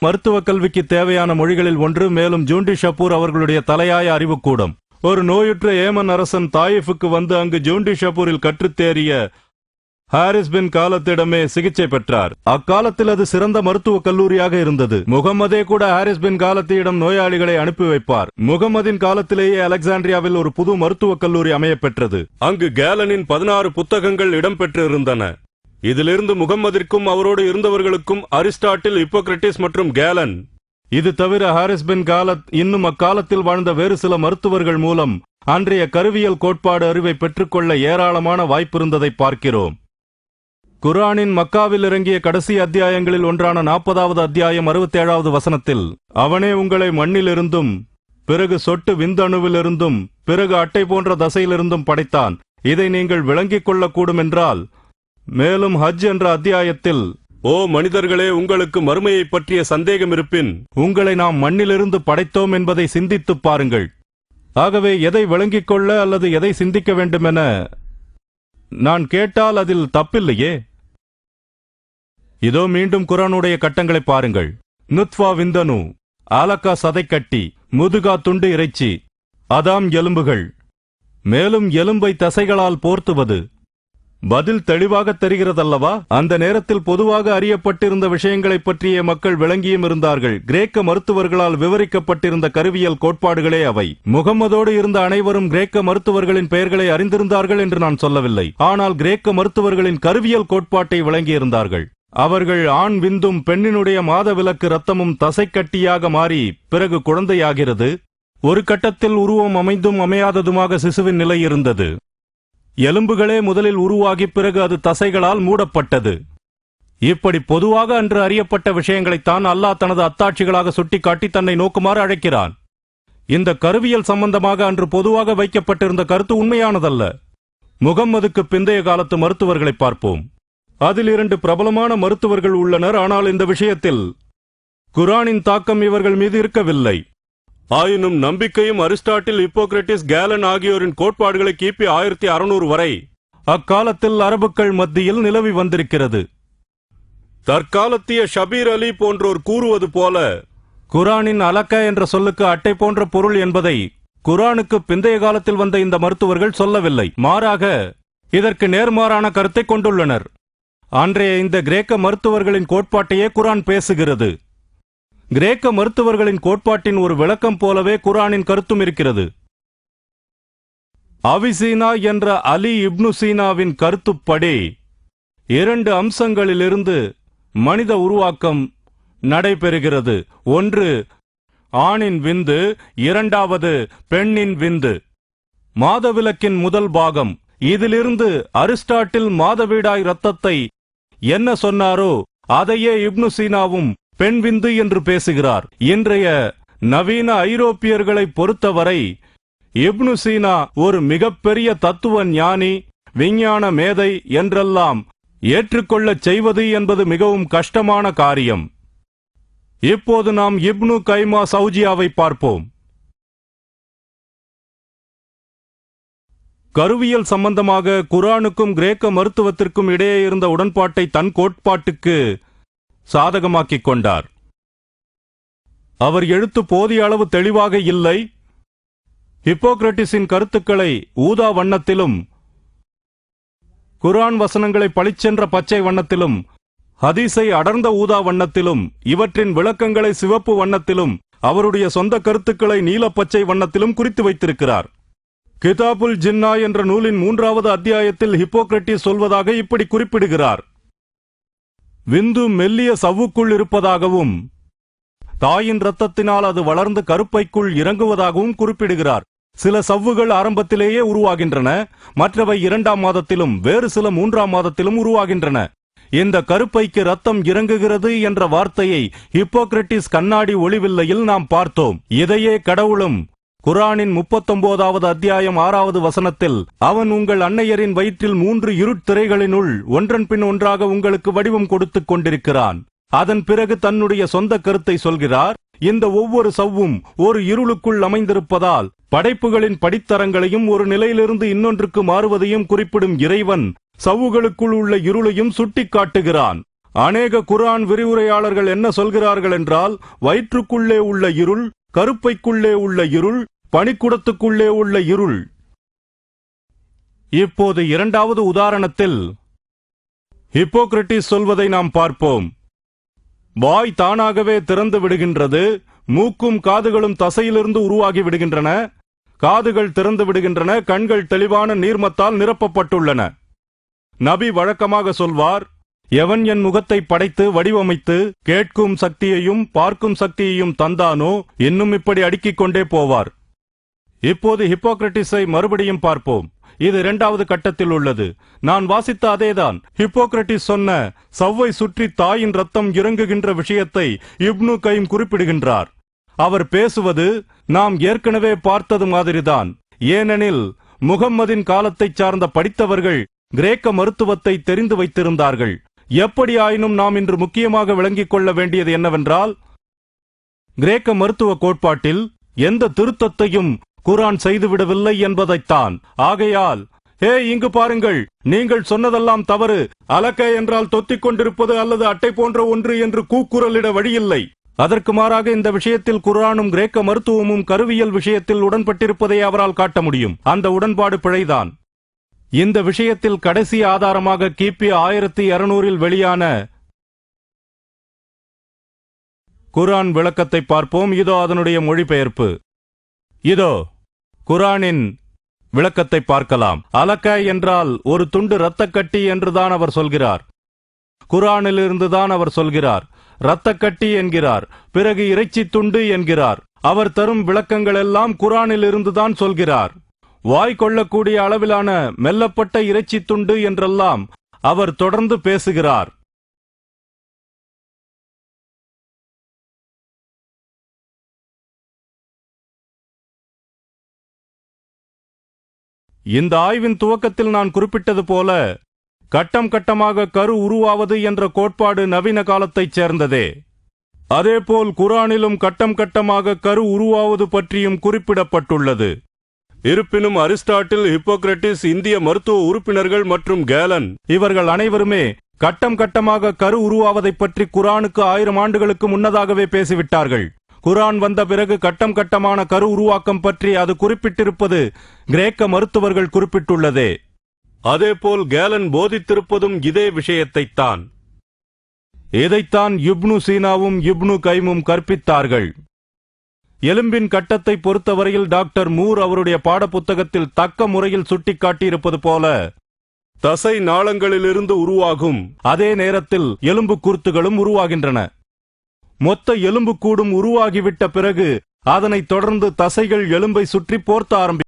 மருத்துவ கல்விக்கு தேவையான மொழிகளில் ஒன்று மேலும் ஜூண்டி ஷப்பூர் அவர்களுடைய தலையாய அறிவுக்கூடம். ஒரு நோயுற்ற ஏமன் அரசன் தாயிஃபுக்கு வந்து அங்கு ஜூண்டி ஷப்பூரில் கற்றுத்தேறிய ஹாரிஸ் பின் காலத்திடமே சிகிச்சை பெற்றார். அக்காலத்தில் அது சிறந்த மருத்துவக் கல்லூரியாக இருந்தது. முகம்மதே கூட ஹாரிஸ் பின் காலத்தியிடம் நோயாளிகளை அனுப்பி வைப்பார். முகம்மதின் காலத்திலேயே அலெக்சாண்ட்ரியாவில் ஒரு புது மருத்துவக் கல்லூரி அமையப் பெற்றது. அங்கு கேலனின் பதினாறு புத்தகங்கள் இடம்பெற்றிருந்தன. இதிலிருந்து முகம்மதிற்கும் அவரோடு இருந்தவர்களுக்கும் அரிஸ்டாட்டில் ஹிப்போக்ரட்டிஸ் மற்றும் கேலன். இது தவிர ஹாரிஸ் பின் காலத் இன்னும் அக்காலத்தில் வாழ்ந்த வேறு சில மருத்துவர்கள் மூலம் அன்றைய கருவியல் கோட்பாடு அறிவை பெற்றுக்கொள்ள ஏராளமான வாய்ப்பிருந்ததை பார்க்கிறோம். குர்ஆனின் மக்காவில் இறங்கிய கடைசி அத்தியாயங்களில் ஒன்றான நாற்பதாவது அத்தியாயம் அறுபத்தேழாவது வசனத்தில் அவனே உங்களை மண்ணிலிருந்தும் பிறகு சொட்டு விந்தணுவிலிருந்தும் பிறகு அட்டை போன்ற தசையிலிருந்தும் படைத்தான். இதை நீங்கள் விளங்கிக் கொள்ளக்கூடும் என்றால் மேலும் ஹஜ் என்ற அத்தியாயத்தில் ஓ மனிதர்களே உங்களுக்கு மறுமையை பற்றிய சந்தேகம் இருப்பின் உங்களை நாம் மண்ணிலிருந்து படைத்தோம் என்பதை சிந்தித்துப் பாருங்கள். ஆகவே எதை விளங்கிக் கொள்ள அல்லது எதை சிந்திக்க வேண்டுமென நான் கேட்டால் அதில் தப்பில்லையே? இதோ மீண்டும் குரானுடைய கட்டங்களை பாருங்கள். நுத்வா விந்தனு ஆலக்கா சதைக்கட்டி முதுகா துண்டு இறைச்சி அதாம் எலும்புகள். மேலும் எலும்பை தசைகளால் போர்த்துவது. பதில் தெளிவாக தெரிகிறதல்லவா? அந்த நேரத்தில் பொதுவாக அறியப்பட்டிருந்த விஷயங்களைப் பற்றிய மக்கள் விளங்கியும் இருந்தார்கள். கிரேக்க மருத்துவர்களால் விவரிக்கப்பட்டிருந்த கருவியல் கோட்பாடுகளே அவை. முகம்மதோடு இருந்த அனைவரும் கிரேக்க மருத்துவர்களின் பெயர்களை அறிந்திருந்தார்கள் என்று நான் சொல்லவில்லை. ஆனால் கிரேக்க மருத்துவர்களின் கருவியல் கோட்பாட்டை விளங்கியிருந்தார்கள். அவர்கள் ஆண் விந்தும் பெண்ணினுடைய மாதவிலக்கு ரத்தமும் தசைக்கட்டியாக மாறி பிறகு குழந்தையாகிறது. ஒரு கட்டத்தில் உருவம் அமைந்தும் அமையாததுமாக சிசுவின் நிலை இருந்தது. எலும்புகளே முதலில் உருவாகி பிறகு அது தசைகளால் மூடப்பட்டது. இப்படி பொதுவாக அன்று அறியப்பட்ட விஷயங்களைத்தான் அல்லாஹ் தனது அத்தாட்சிகளாக சுட்டிக்காட்டி தன்னை நோக்குமாறு அழைக்கிறான். இந்த கருவியல் சம்பந்தமாக அன்று பொதுவாக வைக்கப்பட்டிருந்த கருத்து உண்மையானதல்ல. முகம்மதுக்கு பிந்தைய காலத்து மருத்துவர்களை பார்ப்போம். அதில் இரண்டு பிரபலமான மருத்துவர்கள் உள்ளனர். ஆனால் இந்த விஷயத்தில் குரானின் தாக்கம் இவர்கள் மீது இருக்கவில்லை. ஆயினும் நம்பிக்கையும் அரிஸ்டாட்டில் ஹிப்போக்ரட்டிஸ் கேலன் ஆகியோரின் கோட்பாடுகளை கிபி ஆயிரத்தி அறுநூறு வரை. அக்காலத்தில் அரபுக்கள் மத்தியில் நிலவி வந்திருக்கிறது. தற்காலத்திய ஷபீர் அலி போன்றோர் கூறுவது போல குரானின் அலக்க என்ற சொல்லுக்கு அட்டை போன்ற பொருள் என்பதை குரானுக்கு பிந்தைய காலத்தில் வந்த இந்த மருத்துவர்கள் சொல்லவில்லை. மாறாக இதற்கு நேர்மாறான கருத்தை கொண்டுள்ளனர். அன்றைய இந்த கிரேக்க மருத்துவர்களின் கோட்பாட்டையே குரான் பேசுகிறது. கிரேக்க மருத்துவர்களின் கோட்பாட்டின் ஒரு விளக்கம் போலவே குரானின் கருத்தும் இருக்கிறது. அவிசீனா என்ற அலி இப்னு சீனாவின் கருத்துப்படி இரண்டு அம்சங்களிலிருந்து மனித உருவாக்கம் நடைபெறுகிறது. ஒன்று ஆணின் விந்து இரண்டாவது பெண்ணின் விந்து. மாதவிலக்கின் முதல் பாகம். இதிலிருந்து அரிஸ்டாட்டில் மாதவிடாய் ரத்தத்தை என்ன சொன்னாரோ அதையே இப்னு சீனாவும் பெண் விந்து என்று பேசுகிறார். இன்றைய நவீன ஐரோப்பியர்களை பொறுத்தவரை இப்னு சீனா ஒரு மிகப்பெரிய தத்துவ ஞானி விஞ்ஞான மேதை என்றெல்லாம் ஏற்றுக்கொள்ளச் செய்வது என்பது மிகவும் கஷ்டமான காரியம். இப்போது நாம் இப்னு கைமா சௌஜியாவை பார்ப்போம். கருவியல் சம்பந்தமாக குரானுக்கும் கிரேக்க மருத்துவத்திற்கும் இடையே இருந்த உடன்பாட்டை தன் கோட்பாட்டுக்கு சாதகமாக்கிக் கொண்டார் அவர் எழுத்து போதிய அளவு தெளிவாக இல்லை. ஹிப்போக்ரட்டிஸின் கருத்துக்களை ஊதா வண்ணத்திலும் குரான் வசனங்களை பளிச்சென்ற பச்சை வண்ணத்திலும் ஹதீஸை அடர்ந்த ஊதா வண்ணத்திலும் இவற்றின் விளக்கங்களை சிவப்பு வண்ணத்திலும் அவருடைய சொந்த கருத்துக்களை நீலப்பச்சை வண்ணத்திலும் குறித்து வைத்திருக்கிறார். கிதாபுல் ஜின்னா என்ற நூலின் மூன்றாவது அத்தியாயத்தில் ஹிப்போக்ரட்டிஸ் சொல்வதாக இப்படி குறிப்பிடுகிறார். விந்து மெல்லிய சவ்வுக்குள் இருப்பதாகவும் தாயின் ரத்தத்தினால் அது வளர்ந்து கருப்பைக்குள் இறங்குவதாகவும் குறிப்பிடுகிறார். சில சவ்வுகள் ஆரம்பத்திலேயே உருவாகின்றன மற்றவை இரண்டாம் மாதத்திலும் வேறு சில மூன்றாம் மாதத்திலும் உருவாகின்றன. இந்த கருப்பைக்கு ரத்தம் இறங்குகிறது என்ற வார்த்தையை ஹிப்போக்ரட்டிஸ் கண்ணாடி ஒளிவில்லையில் நாம் பார்த்தோம். இதையே கடவுளும் குரானின் முப்பத்தொன்பதாவது அத்தியாயம் ஆறாவது வசனத்தில் அவன் உங்கள் அன்னையரின் வயிற்றில் மூன்று இருட்திரைகளினுள் ஒன்றன் பின் ஒன்றாக உங்களுக்கு வடிவம் கொடுத்துக் கொண்டிருக்கிறான். அதன் பிறகு தன்னுடைய சொந்த கருத்தை சொல்கிறார். இந்த ஒவ்வொரு சவ்வும் ஒரு இருளுக்குள் அமைந்திருப்பதால் படைப்புகளின் படித்தரங்களையும் ஒரு நிலையிலிருந்து இன்னொன்றுக்கு மாறுவதையும் குறிப்பிடும் இறைவன் சவ்வுகளுக்குள் உள்ள இருளையும் சுட்டிக்காட்டுகிறான் அநேக குரான் விரிவுரையாளர்கள் என்ன சொல்கிறார்கள் என்றால் வயிற்றுக்குள்ளே உள்ள இருள் கருப்பைக்குள்ளே உள்ள இருள் பனிக்கூடத்துக்குள்ளே உள்ள இருள். இப்போது இரண்டாவது உதாரணத்தில் ஹிப்போக்ரட்டிஸ் சொல்வதை நாம் பார்ப்போம். வாய் தானாகவே திறந்து விடுகின்றது மூக்கும் காதுகளும் தசையிலிருந்து உருவாகி விடுகின்றன காதுகள் திறந்து விடுகின்றன கண்கள் தெளிவான நீர்மத்தால் நிரப்பப்பட்டுள்ளன. நபி வழக்கமாக சொல்வார் எவன் என் முகத்தை படைத்து வடிவமைத்து கேட்கும் சக்தியையும் பார்க்கும் சக்தியையும் தந்தானோ இன்னும் இப்படி அடுக்கிக் கொண்டே போவார். இப்போது ஹிப்போக்ரட்டிஸை மறுபடியும் பார்ப்போம். இது இரண்டாவது கட்டத்தில் உள்ளது. நான் வாசித்த அதேதான். ஹிப்போக்ரட்டிஸ் சொன்ன சவ்வை சுற்றி தாயின் ரத்தம் இறங்குகின்ற விஷயத்தை இப்னு கைம் குறிப்பிடுகின்றார். அவர் பேசுவது நாம் ஏற்கனவே பார்த்தது மாதிரிதான். ஏனெனில் முகம்மதின் காலத்தைச் சார்ந்த படித்தவர்கள் கிரேக்க மருத்துவத்தை தெரிந்து வைத்திருந்தார்கள். எப்படியாயினும் நாம் இன்று முக்கியமாக விளங்கிக் கொள்ள வேண்டியது என்னவென்றால் கிரேக்க மருத்துவ கோட்பாட்டில் எந்த திருத்தத்தையும் குரான் செய்துவிடவில்லை என்பதைத்தான். ஆகையால் ஹே இங்கு பாருங்கள் நீங்கள் சொன்னதெல்லாம் தவறு. அலக்க என்றால் தொத்திக் கொண்டிருப்பது அல்லது அட்டை போன்ற ஒன்று என்று கூக்குரலிட வழியில்லை. அதற்கு மாறாக இந்த விஷயத்தில் குர்ஆனும் கிரேக்க மருத்துவமும் கருவியல் விஷயத்தில் உடன்பட்டிருப்பதை அவரால் காட்ட முடியும். அந்த உடன்பாடு பிழைதான். இந்த விஷயத்தில் கடைசி ஆதாரமாக கிபி ஆயிரத்தி இருநூறில் வெளியான குர்ஆன் விளக்கத்தை பார்ப்போம். இதோ அதனுடைய மொழிபெயர்ப்பு. இதோ குரானின் விளக்கத்தை பார்க்கலாம். அலக்க என்றால் ஒரு துண்டு இரத்தக்கட்டி என்றுதான் அவர் சொல்கிறார். குரானிலிருந்துதான் அவர் சொல்கிறார். இரத்தக்கட்டி என்கிறார். பிறகு இறைச்சி துண்டு என்கிறார். அவர் தரும் விளக்கங்கள் எல்லாம் குர்ஆனில் இருந்துதான் சொல்கிறார். வாய் கொள்ளக்கூடிய அளவிலான மெல்லப்பட்ட இறைச்சி துண்டு என்றெல்லாம் அவர் தொடர்ந்து பேசுகிறார். இந்த ஆய்வின் துவக்கத்தில் நான் குறிப்பிட்டது போல கட்டம் கட்டமாக கரு உருவாவது என்ற கோட்பாடு நவீன காலத்தைச் சேர்ந்ததே. அதேபோல் குரானிலும் கட்டம் கட்டமாக கரு உருவாவது பற்றியும் குறிப்பிடப்பட்டுள்ளது. இருப்பினும் அரிஸ்டாட்டில் ஹிப்போக்ரட்டிஸ் இந்திய மருத்துவ உறுப்பினர்கள் மற்றும் கேலன் இவர்கள் அனைவருமே கட்டம் கட்டமாக கரு உருவாவதைப் பற்றி குரானுக்கு ஆயிரம் ஆண்டுகளுக்கு முன்னதாகவே பேசிவிட்டார்கள். குரான் வந்த பிறகு கட்டம் கட்டமான கரு உருவாக்கம் பற்றி அது குறிப்பிட்டிருப்பது கிரேக்க மருத்துவர்கள் குறிப்பிட்டுள்ளதே. அதேபோல் கேலன் போதித்திருப்பதும் இதே விஷயத்தைத்தான். இதைத்தான் யுப்னு சீனாவும் யுப்னு கைமும் கற்பித்தார்கள். எலும்பின் கட்டத்தை பொறுத்தவரையில் டாக்டர் மூர் அவருடைய பாடப்புத்தகத்தில் தக்க முறையில் சுட்டிக்காட்டியிருப்பது போல தசை நாளங்களிலிருந்து உருவாகும். அதே நேரத்தில் எலும்பு குருத்துகளும் உருவாகின்றன. மொத்த எலும்பு கூடும் உருவாகிவிட்ட பிறகு அதனைத் தொடர்ந்து தசைகள் எலும்பை சுற்றி போர்த்த ஆரம்பி